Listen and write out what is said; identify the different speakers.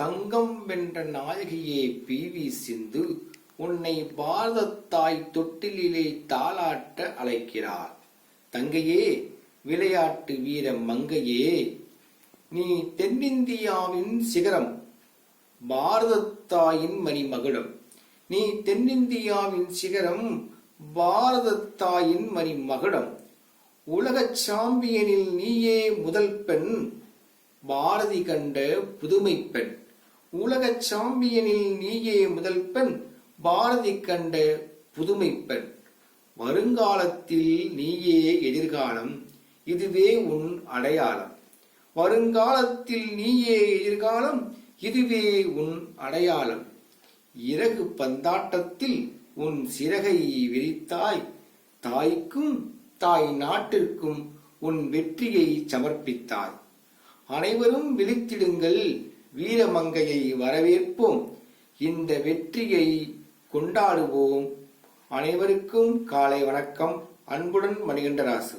Speaker 1: தங்கம் வென்ற நாயகியே P V சிந்து உன்னை பாரத தாய் தொட்டிலே தாளாட்ட அழைக்கிறார். தங்கையே விளையாட்டு வீர மங்கையே நீ தென்னிந்தியாவின் சிகரம் பாரதத்தாயின் மணிமகுடம். நீ தென்னிந்தியாவின் சிகரம் பாரதத்தாயின் மணிமகுடம். உலக சாம்பியனில் நீயே முதல் பெண் பாரதி கண்ட புதுமை பெண் உலக சாம்பியனில் நீயே முதல் பெண் பாரதி கண்ட புதுமை பெண். வருங்காலத்தில் நீயே எதிர்காலம் இதுவே உன் அடையாளம். வருங்காலத்தில் நீயே எதிர்காலம் இதுவே உன் அடையாளம். இறகு பந்தாட்டத்தில் உன் சிறகை விரித்தாய் தாய்க்கும் தாய் நாட்டிற்கும் உன் வெற்றியை சமர்ப்பித்தாய். அனைவரும் விழித்திடுங்கள் வீரமங்கையை வரவேற்போம். இந்த வெற்றியை கொண்டாடுவோம். அனைவருக்கும் காலை வணக்கம். அன்புடன் மணிகண்டராசு.